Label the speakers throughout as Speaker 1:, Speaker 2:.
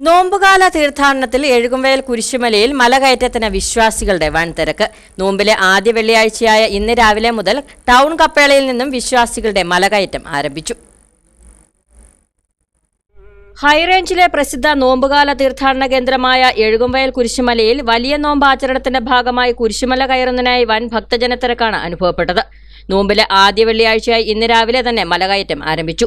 Speaker 1: നോമ്പുകാല തീർത്ഥാടനത്തിൽ എഴുകുംവയൽ കുരിശുമലയിൽ മലകയറ്റത്തിന് വിശ്വാസികളുടെ വൻ തിരക്ക് നോമ്പിലെ ആദ്യ വെള്ളിയാഴ്ചയായ ഇന്ന് രാവിലെ മുതൽ ടൗൺ കപ്പേളയിൽ നിന്നും വിശ്വാസികളുടെ മലകയറ്റം ആരംഭിച്ചു. ഹൈറേഞ്ചിലെ പ്രസിദ്ധ നോമ്പുകാല തീർത്ഥാടന കേന്ദ്രമായ എഴുകുംവയൽ കുരിശുമലയിൽ വലിയ നോമ്പ് ആചരണത്തിന്റെ ഭാഗമായി കുരിശുമല കയറുന്നതിനായി വൻ ഭക്തജനത്തിരക്കാണ് അനുഭവപ്പെട്ടത്. നോമ്പിലെ ആദ്യ വെള്ളിയാഴ്ചയായി ഇന്ന് രാവിലെ തന്നെ മലകയറ്റം ആരംഭിച്ചു.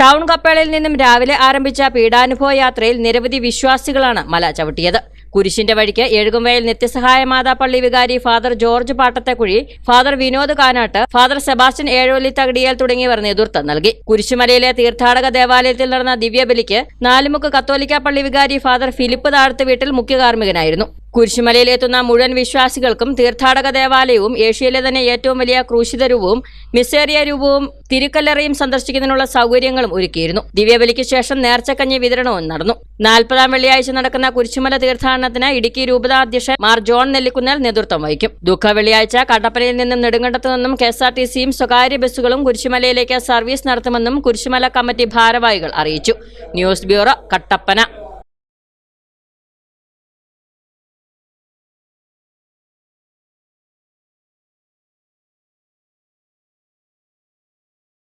Speaker 1: ടൗൺ കപ്പേളയിൽ നിന്നും രാവിലെ ആരംഭിച്ച പീഡാനുഭവ യാത്രയിൽ നിരവധി വിശ്വാസികളാണ് മല ചവിട്ടിയത്. കുരിശിന്റെ വഴിക്ക് എഴുകുംവയൽ നിത്യസഹായ മാതാപ്പള്ളി പള്ളി വികാരി father George Pattathekuzhy father Vinod Kanattu father Sebastian Ezholi Thakadiyal തുടങ്ങിയവർ നേതൃത്വം നൽകി. കുരിശുമലയിലെ തീർത്ഥാടക ദേവാലയത്തിൽ നടന്ന ദിവ്യബലിക്ക് നാലുമുക്ക് കത്തോലിക്ക പള്ളി വികാരി ഫാദർ ഫിലിപ്പ് താഴത്ത് വീട്ടിൽ മുഖ്യ കാർമ്മികനായിരുന്നു കുരിശുമലയിൽ എത്തുന്ന മുഴുവൻ വിശ്വാസികൾക്കും തീർത്ഥാടക ദേവാലയവും ഏഷ്യയിലെ തന്നെ ഏറ്റവും വലിയ ക്രൂശിത രൂപവും മിസേറിയ രൂപവും തിരുക്കല്ലറയും സന്ദർശിക്കുന്നതിനുള്ള സൗകര്യങ്ങളും ഒരുക്കിയിരുന്നു. ദിവ്യബലിക്ക് ശേഷം നേർച്ചക്കഞ്ഞി വിതരണവും നടന്നു. നാൽപ്പതാം വെള്ളിയാഴ്ച നടക്കുന്ന കുരിശുമല തീർത്ഥാടനത്തിന് ഇടുക്കി രൂപതാധ്യക്ഷൻ മാർ ജോൺ നെല്ലിക്കുന്നേൽ നേതൃത്വം വഹിക്കും. ദുഃഖ വെള്ളിയാഴ്ച കട്ടപ്പനയിൽ നിന്നും നെടുങ്കണ്ടത്തു നിന്നും കെ എസ് ആർ ടി സിയും സ്വകാര്യ ബസ്സുകളും കുരിശുമലയിലേക്ക് സർവീസ് നടത്തുമെന്നും കുരിശുമല കമ്മിറ്റി ഭാരവാഹികൾ അറിയിച്ചു. News bureau Kattappana.